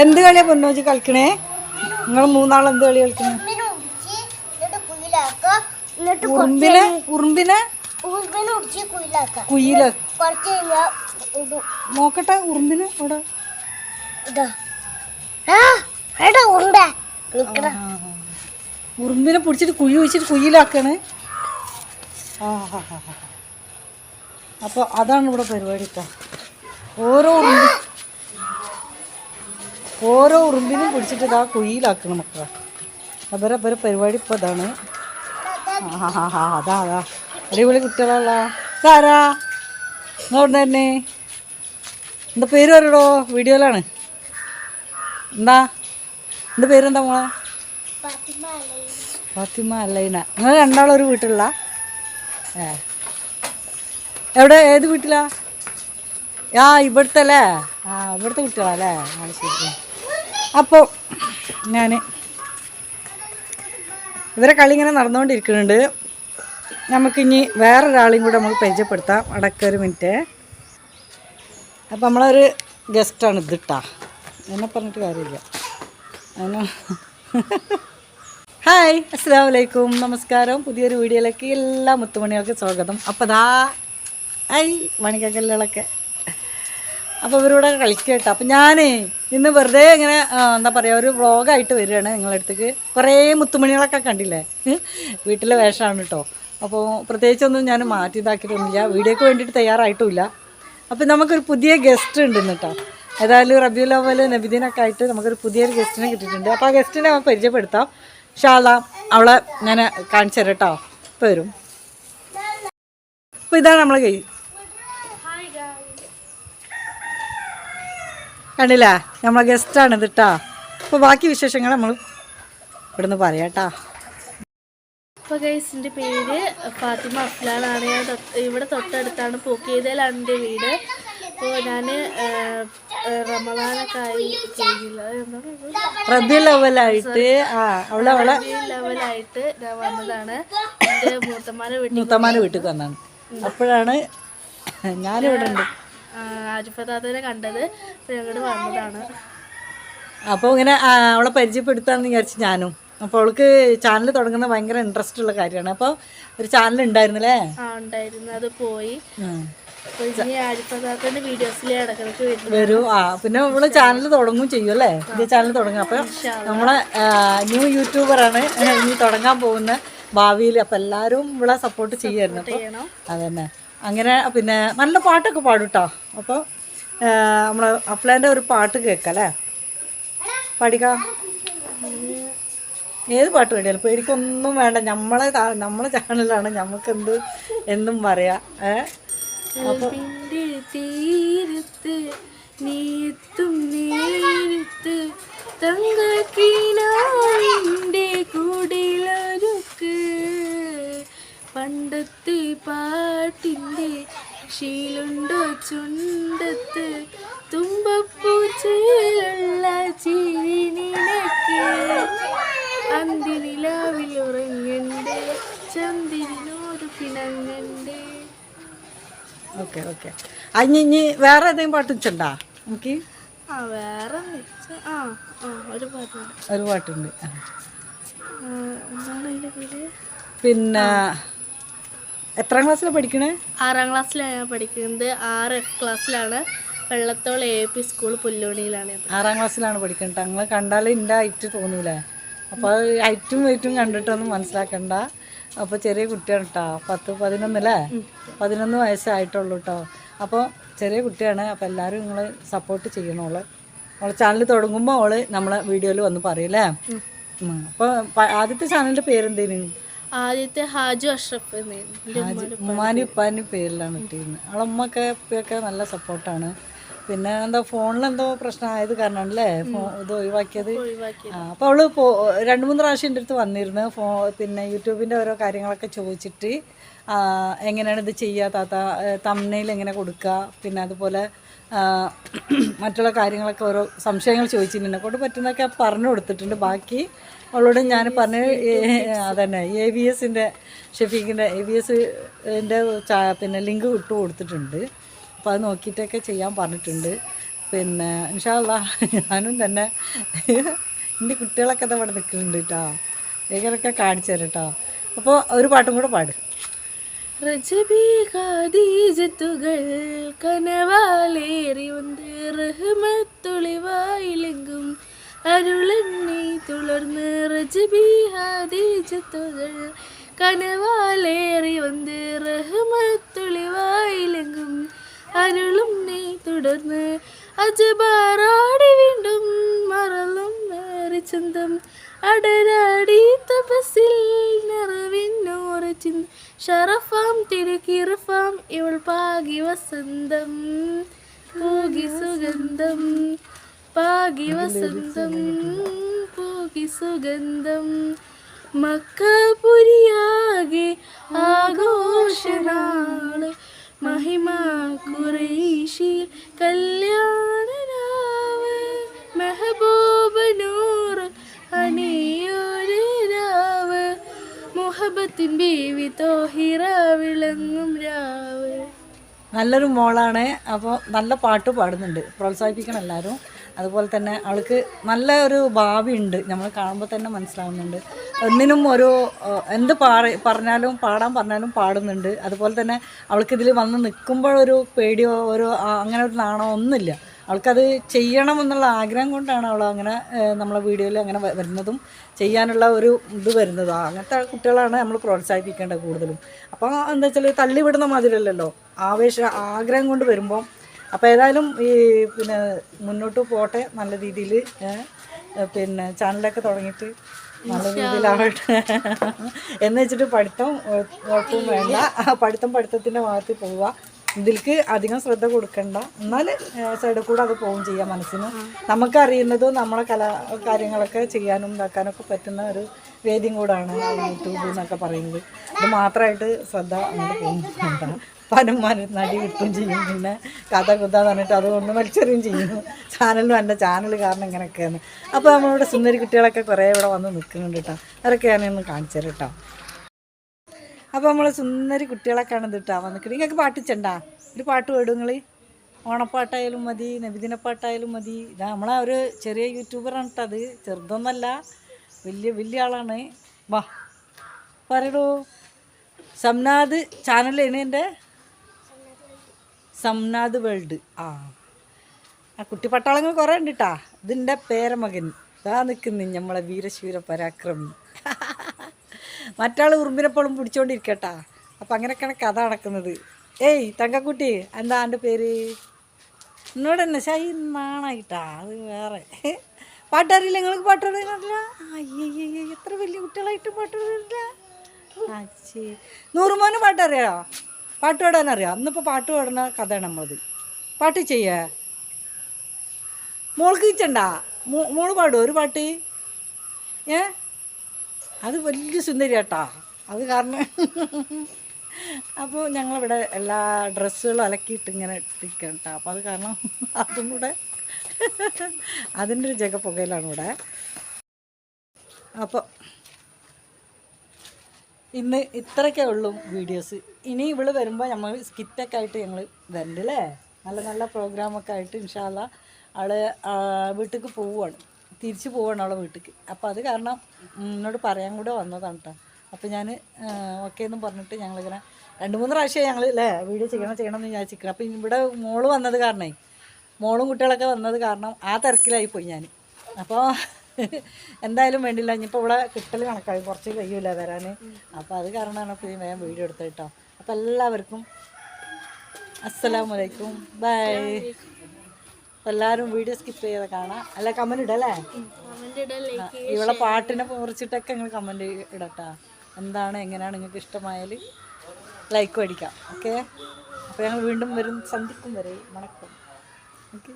എന്ത് കളിയാ പൊന്നോജി കളിക്കണേ? നിങ്ങൾ മൂന്നാൾ എന്ത് കളി കളിക്കണേ? ഉറുമ്പിനെ? ഉറുമ്പിനെ? കുയില. നോക്കട്ടെ ഉറുമ്പിനെ ഉറുമ്പിനെ പിടിച്ചിട്ട് കുഴി വെച്ചിട്ട് കുയിലാക്കണേ. അപ്പോൾ അതാണ് ഇവിടെ പരിപാടി കേട്ടോ ഓരോ ഉറുമ്പി ഓരോ ഉറുമ്പിനും പിടിച്ചിട്ട് ഇതാ കുയിലാക്കണം മക്കളെ. അവരെ അവരെ പരിപാടി ഇപ്പോൾ ഇതാണ്. ആ ഹാ ഹാ അതാ അതാ. അടിപൊളി കുട്ടികളല്ല ഇതാരാ നിങ്ങൾ തന്നെ. എന്താ പേര് പറയടോ? വീഡിയോയിലാണ്. എന്താ? എന്താ പേരെന്താ മോളെ? ഫാത്തിമ അല്ലൈന നിങ്ങൾ രണ്ടാളും ഒരു വീട്ടിലുള്ള? ഏ. എവിടെ? ഏത് വീട്ടിലാ? ആ ഇവിടുത്തെ അല്ലേ? ആ ഇവിടുത്തെ കുട്ടികളല്ലേ ആ ശരി. അപ്പോൾ ഞാൻ ഇവരെ കളി ഇങ്ങനെ നടന്നുകൊണ്ടിരിക്കുന്നുണ്ട്. നമുക്കിനി വേറൊരാളെയും കൂടെ നമുക്ക് പരിചയപ്പെടുത്താം. അടക്ക ഒരു മിനിറ്റ്. അപ്പം നമ്മളൊരു ഗസ്റ്റാണ് ഇതിട്ടാ എന്നെ പറഞ്ഞിട്ട് കാര്യമില്ല. അതിന് ഹായ് അസ്സാം വലൈക്കും നമസ്കാരം. പുതിയൊരു വീഡിയോയിലേക്ക് എല്ലാ മുത്തുമണികൾക്കും സ്വാഗതം. അപ്പോൾ ദാ ഐ മണിക്കല്ലുകളൊക്കെ. അപ്പോൾ ഇവരോടൊക്കെ കളിക്കട്ടോ. അപ്പം ഞാൻ ഇന്ന് വെറുതെ ഇങ്ങനെ എന്താ പറയുക ഒരു വ്ളോഗായിട്ട് വരികയാണ് നിങ്ങളുടെ അടുത്തേക്ക്. കുറേ മുത്തുമണികളൊക്കെ കണ്ടില്ലേ? വീട്ടിലെ വേഷമാണ് കേട്ടോ. അപ്പോൾ പ്രത്യേകിച്ചൊന്നും ഞാൻ മാറ്റി ഇതാക്കിയിട്ടൊന്നുമില്ല വീഡിയോക്ക് വേണ്ടിയിട്ട് തയ്യാറായിട്ടുമില്ല. അപ്പോൾ നമുക്കൊരു പുതിയ ഗസ്റ്റ് ഉണ്ട് കേട്ടോ. ഏതായാലും റബിയുൽ അവൽ നബിദീനൊക്കെ ആയിട്ട് നമുക്കൊരു പുതിയൊരു ഗസ്റ്റിനെ കിട്ടിയിട്ടുണ്ട്. അപ്പോൾ ആ ഗസ്റ്റിനെ നമുക്ക് പരിചയപ്പെടുത്താം. ഷാള അവളെ ഞാൻ കാണിച്ചു തരാം കേട്ടോ. ഇപ്പോൾ വരും. അപ്പോൾ ഇതാണ് നമ്മളെ കൈ കണ്ടില്ല? നമ്മളെ ഗസ്റ്റാണ് ഇത് കേട്ടോ അപ്പോൾ ബാക്കി വിശേഷങ്ങൾ നമ്മൾ ഇവിടുന്ന് പറയാം കേട്ടോ അപ്പോൾ ഗൈസിന്റെ പേര് ഫാത്തിമ അഫ്ലാനാണ്. ഞാൻ ഇവിടെ തൊട്ടടുത്താണ് പോക്കിയതയിലാണ് എന്റെ വീട് അപ്പോൾ ഞാൻ റമദാനൊക്കെ ആയി റബി ലെവലായിട്ട്. അവളെ ഞാൻ വന്നതാണ്. എന്റെ മൂത്തമാരെ വീട്ടിൽ മുത്തമ്മാന്റെ വീട്ടിൽ വന്നാണ് അപ്പോഴാണ് ഞാനിവിടെ ഉണ്ട് ആരിഫത്താത്തനെ കണ്ടത്. ഞങ്ങളുടെ വന്നതാണ് അപ്പോൾ ഇങ്ങനെ അവളെ പരിചയപ്പെടുത്താമെന്ന് വിചാരിച്ചു ഞാനും. അപ്പോൾ അവൾക്ക് ചാനൽ തുടങ്ങുന്ന ഭയങ്കര ഇൻട്രസ്റ്റ് ഉള്ള കാര്യമാണ്. അപ്പോൾ ഒരു ചാനൽ ഉണ്ടായിരുന്നല്ലേ? ആ ഉണ്ടായിരുന്നു. അത് പോയി. വരൂ. ആ പിന്നെ നമ്മൾ ചാനൽ തുടങ്ങും ചെയ്യും അല്ലേ? പുതിയ ചാനൽ തുടങ്ങും. അപ്പൊ നമ്മളെ ന്യൂ യൂട്യൂബറാണ് ഇനി തുടങ്ങാൻ പോകുന്ന ഭാവിയിൽ. അപ്പൊ എല്ലാരും ഇവിടെ സപ്പോർട്ട് ചെയ്യായിരുന്നു. അതന്നെ. അങ്ങനെ പിന്നെ നല്ല പാട്ടൊക്കെ പാടും കേട്ടോ അപ്പോൾ നമ്മൾ അപ്ലേന്റെ ഒരു പാട്ട് കേൾക്കാം പാടിക്ക? ഏത് പാട്ട് പാടിയാലും എനിക്കൊന്നും വേണ്ട. നമ്മളെ നമ്മളെ ചാനലാണ് നമുക്ക് എന്ത് എന്നും പറയാം. ഏ? കൂടിലൊരുക്ക്. പണ്ടത്തെ പാട്ടിന്റെ ശീലുണ്ടോ ചുണ്ടത്ത്? തുമ്പപ്പൂച്ചയിലുള്ള ചിരിനിനക്ക് അന്തിനിലാവിൽ ഉറങ്ങണ്ടേ? ചന്തിനോട് പിണങ്ങണ്ടേ? Okay okay. അഞ്ഞി ഇനി വേറെ ഏതെങ്കിലും പാട്ട് വെച്ചിട്ടുണ്ടാ? നമുക്ക്? ആ വേറെ ആ ആ ഒരു പാട്ടുണ്ട്. ഒരു പാട്ടുണ്ട്. എന്താണ് അതിന്റെ പേര്? പിന്നെ എത്രാം ക്ലാസ്സിലാണ് പഠിക്കണേ? ആറാം ക്ലാസ്സിലാണ് ഞാൻ പഠിക്കുന്നത്. ആറ് ക്ലാസ്സിലാണ് വെള്ളത്തോൾ എ പി സ്കൂൾ പുല്ലോണിയിലാണ് ആറാം ക്ലാസ്സിലാണ് പഠിക്കുന്നത് ഞങ്ങൾ കണ്ടാൽ എന്റെ ഹൈറ്റ് തോന്നൂലേ? അപ്പോൾ ഐറ്റും വെയിറ്റും കണ്ടിട്ടൊന്നും മനസ്സിലാക്കണ്ട. അപ്പോൾ ചെറിയ കുട്ടിയാണ് കേട്ടോ പത്ത് പതിനൊന്നല്ലേ? പതിനൊന്ന് വയസ്സായിട്ടുള്ളൂ കേട്ടോ അപ്പോൾ ചെറിയ കുട്ടിയാണ്. അപ്പോൾ എല്ലാവരും നിങ്ങൾ സപ്പോർട്ട് ചെയ്യണോൾ അവളെ ചാനൽ തുടങ്ങുമ്പോൾ അവൾ നമ്മളെ വീഡിയോയിൽ വന്ന് പറയൂലേ അപ്പോൾ ആദ്യത്തെ ചാനലിന്റെ പേരെന്തേനു? ആദ്യത്തെ ഹാജു അഷ്റഫ് ഉമ്മാനും ഉപ്പാനും പേരിലാണ് ഇട്ടിരുന്നത് അവളെ ഉപ്പയൊക്കെ നല്ല സപ്പോർട്ടാണ്. പിന്നെ എന്താ ഫോണിൽ എന്തോ പ്രശ്നമായത് കാരണം അല്ലേ ഇത് ഒഴിവാക്കിയത്. അപ്പോൾ അവൾ രണ്ട് മൂന്ന് പ്രാവശ്യം എന്റെ അടുത്ത് വന്നിരുന്നു. ഫോ പിന്നെ യൂട്യൂബിന്റെ ഓരോ കാര്യങ്ങളൊക്കെ ചോദിച്ചിട്ട് എങ്ങനെയാണ് ഇത് ചെയ്യുക താത്ത? തമ്മനയിൽ എങ്ങനെ കൊടുക്കുക? പിന്നെ അതുപോലെ മറ്റുള്ള കാര്യങ്ങളൊക്കെ ഓരോ സംശയങ്ങൾ ചോദിച്ചിട്ടുണ്ട് എന്നെ കൊണ്ട് പറ്റുന്നതൊക്കെ പറഞ്ഞു കൊടുത്തിട്ടുണ്ട്. ബാക്കി അവളോട് ഞാൻ പറഞ്ഞ അതന്നെ എ വി എസിന്റെ ഷെഫീഖിന്റെ എ വി എസിന്റെ പിന്നെ ലിങ്ക് വിട്ടു കൊടുത്തിട്ടുണ്ട്. അപ്പോൾ അത് നോക്കിയിട്ടൊക്കെ ചെയ്യാൻ പറഞ്ഞിട്ടുണ്ട്. പിന്നെ ഇൻഷാല്ല ഞാനും തന്നെ എന്റെ കുട്ടികളൊക്കെ ഇതാ ഇവിടെ നിൽക്കുന്നുണ്ട് കേട്ടോ ഇവരൊക്കെ കാണിച്ചു തരാം കേട്ടോ അപ്പോൾ ഒരു പാട്ടും കൂടെ പാട്. റജബി അരുളെണ്ണി തുളർന്ന് റജബി ഖദീജത്തുകൾ കനവാലേറി വന്ന് റഹ്മത്തുളിവായിലെങ്കും. അരുളും നീ തുടർന്ന് അജബാറാടി വീണ്ടും മറലും മേറി ചന്തം. അടരാടി തപസിൽ നിറവിന്നോറ് ചിന്ത ഷറഫാം തിരുക്കിറഫാം ഇവൾ പാകി വസന്തം. പോകി സുഗന്ധം. പാകി വസന്തം പോകി സുഗന്ധം. മക്കപുരിയാകെ ആഘോഷനാൾ മഹിമ കുറേശി കല്യാണനാവ് മെഹബൂബനൂർ അണിയൊരു രാവ് മുഹബത്തിൻ ബീവി തോഹിറ വിളങ്ങും രാവ്. നല്ലൊരു മോളാണ്. അപ്പോൾ നല്ല പാട്ട് പാടുന്നുണ്ട്. പ്രോത്സാഹിപ്പിക്കണം എല്ലാവരും. അതുപോലെ തന്നെ അവൾക്ക് നല്ല ഒരു ഭാവി ഉണ്ട്. നമ്മൾ കാണുമ്പോൾ തന്നെ മനസ്സിലാവുന്നുണ്ട്. ഒന്നിനും ഒരു എന്ത് പാറ പറഞ്ഞാലും പാടാൻ പറഞ്ഞാലും പാടുന്നുണ്ട്. അതുപോലെ തന്നെ അവൾക്ക് അവൾക്കിതിൽ വന്ന് നിൽക്കുമ്പോഴൊരു പേടിയോ ഒരു അങ്ങനെ ഒരു നാണോ ഒന്നുമില്ല. അവൾക്കത് ചെയ്യണം എന്നുള്ള ആഗ്രഹം കൊണ്ടാണ് അവൾ അങ്ങനെ നമ്മളെ വീഡിയോയിൽ അങ്ങനെ വരുന്നതും ചെയ്യാനുള്ള ഒരു ഇത് വരുന്നതും. അങ്ങനത്തെ കുട്ടികളാണ് നമ്മൾ പ്രോത്സാഹിപ്പിക്കേണ്ടത് കൂടുതലും. അപ്പോൾ എന്താ വെച്ചാൽ തള്ളിവിടുന്ന മാതിരിയല്ലല്ലോ. ആവേശ ആഗ്രഹം കൊണ്ട് വരുമ്പോൾ അപ്പോൾ ഏതായാലും ഈ പിന്നെ മുന്നോട്ട് പോട്ടെ നല്ല രീതിയിൽ പിന്നെ ചാനലൊക്കെ തുടങ്ങിയിട്ട് നല്ല രീതിയിലാവട്ടെ എന്ന് വെച്ചിട്ട് പഠിത്തം കുഴപ്പവും വേണ്ട. പഠിത്തം പഠിത്തത്തിന്റെ ഭാഗത്ത് പോവുക ഇതിൽക്ക് അധികം ശ്രദ്ധ കൊടുക്കണ്ട. എന്നാൽ സൈഡിൽ കൂടെ അത് പോവും ചെയ്യാം മനസ്സിന്. നമുക്കറിയുന്നത് നമ്മളെ കലാ കാര്യങ്ങളൊക്കെ ചെയ്യാനും ഇതാക്കാനൊക്കെ പറ്റുന്ന ഒരു വേദിയും കൂടാണ് യൂട്യൂബ് എന്നൊക്കെ പറയുന്നത്. ഇത് മാത്രമായിട്ട് ശ്രദ്ധ അങ്ങോട്ട് പോകുന്നുണ്ട്. പനുമാനും നടി കിട്ടും ചെയ്യും. പിന്നെ കഥ കുത്ത പറഞ്ഞിട്ട് അതുകൊണ്ട് മത്സരം ചെയ്യുന്നു ചാനലും എന്റെ ചാനൽ കാരണം ഇങ്ങനെയൊക്കെയാണ്. അപ്പോൾ നമ്മളിവിടെ സുന്ദരി കുട്ടികളൊക്കെ കുറേ ഇവിടെ വന്ന് നിൽക്കുന്നുണ്ട് കേട്ടോ. അതൊക്കെ ഞാനൊന്ന് കാണിച്ചു തരാം കേട്ടോ. അപ്പോൾ നമ്മൾ സുന്ദരി കുട്ടികളൊക്കെയാണ് ഇത് കേട്ടോ വന്നിട്ട് നിങ്ങൾക്ക് പാട്ടിച്ചണ്ടാ ഒരു പാട്ട് പാടും നിങ്ങൾ ഓണപ്പാട്ടായാലും മതി നബിദിനപ്പാട്ടായാലും മതി. ഇതാ നമ്മളെ ഒരു ചെറിയ യൂട്യൂബറാണ് കേട്ടോ അത്. ചെറുതൊന്നല്ല. വലിയ വലിയ ആളാണ്. വാ പറയടോ. സംനാദ് ചാനലാണ് എന്റെ? സംനാദ് വേൾഡ്. ആ. ആ കുട്ടി പട്ടാളങ്ങൾ കുറേ ഉണ്ട് കേട്ടാ ഇതിന്റെ പേരമകൻ. ഇതാ നിൽക്കുന്നു നമ്മളെ വീരശൂര പരാക്രമി. മറ്റാൾ ഉറുമ്പിനെപ്പോഴും പിടിച്ചോണ്ടിരിക്കട്ടാ. അപ്പം അങ്ങനെയൊക്കെയാണ് കഥ നടക്കുന്നത്. ഏയ് തങ്കക്കുട്ടി എന്താ എന്റെ പേര്? എന്നോട് തന്നെ ശൈ നാണായിട്ടാ അത് വേറെ. പാട്ടറിയില്ല നിങ്ങൾക്ക് പാട്ടറിയില്ല? അയ്യേ എത്ര വലിയ കുട്ടികളായിട്ട് പാട്ടറിയില്ല. അച്ഛേ നൂറുമോന് പാട്ടറിയാ. പാട്ട് പാടാൻ അറിയാം അന്നിപ്പോൾ പാട്ട് പാടുന്ന കഥയാണ് നമ്മളത്. പാട്ട് ചെയ്യേ. മോൾക്ക് ഇച്ചണ്ടാ? മോൾ പാടുമോ ഒരു പാട്ട്? ഏ? അത് വലിയ സുന്ദരിയാട്ടാ. അത് കാരണം അപ്പോൾ ഞങ്ങളിവിടെ എല്ലാ ഡ്രസ്സുകളും അലക്കിയിട്ട് ഇങ്ങനെ ഇട്ടിരിക്കണം കേട്ടോ അപ്പോൾ അത് കാരണം അതും കൂടെ അതിന്റെ ഒരു ജഗ പുകയിലാണ് ഇവിടെ. അപ്പോൾ ഇന്ന് ഇത്രയൊക്കെ ഉള്ളൂ വീഡിയോസ്. ഇനി ഇവൾ വരുമ്പോൾ നമ്മൾ സ്കിറ്റൊക്കെ ആയിട്ട് ഞങ്ങൾ വരണ്ട് അല്ലേ നല്ല നല്ല പ്രോഗ്രാമൊക്കെ ആയിട്ട് ഇൻഷാല്ല അവൾ വീട്ടിൽ പോവുകയാണ് തിരിച്ചു പോവുകയാണ് അവളെ വീട്ടിലേക്ക് അപ്പോൾ അത് കാരണം എന്നോട് പറയാൻ കൂടെ വന്നതാണ് കേട്ടോ അപ്പോൾ ഞാൻ ഓക്കെ എന്ന് പറഞ്ഞിട്ട് ഞങ്ങളിങ്ങനെ രണ്ട് മൂന്ന് പ്രാവശ്യം ഞങ്ങൾ അല്ലേ വീഡിയോ ചെയ്യണം ചെയ്യണം എന്ന് വിചാരിച്ചിരിക്കണം. അപ്പോൾ ഇവിടെ മോൾ വന്നത് കാരണേ മോളും കുട്ടികളൊക്കെ വന്നത് കാരണം ആ തിരക്കിലായി പോയി ഞാൻ അപ്പോൾ എന്തായാലും വേണ്ടില്ല. ഇനിയിപ്പോൾ ഇവിടെ കിട്ടൽ കണക്കായി. കുറച്ച് കഴിയൂല വരാൻ അപ്പോൾ അത് കാരണമാണ് ഇപ്പോൾ വേഗം വീഡിയോ എടുത്തത് കേട്ടോ. അപ്പോൾ എല്ലാവർക്കും അസ്സലാമലൈക്കും. ബൈ. എല്ലാവരും വീഡിയോ സ്കിപ്പ് ചെയ്ത് കാണാം. അല്ല കമന്റ് ഇടല്ലേ? ഇവിടെ പാട്ടിനെ കുറിച്ചിട്ടൊക്കെ നിങ്ങൾ കമന്റ് ഇടട്ടാ. എന്താണ് എങ്ങനെയാണ് നിങ്ങൾക്ക് ഇഷ്ടമായാൽ ലൈക്ക് അടിക്കാം. ഓക്കെ അപ്പോൾ ഞങ്ങൾ വീണ്ടും വരും. സന്ധിക്കും വരെ. വണക്കം. ഓക്കെ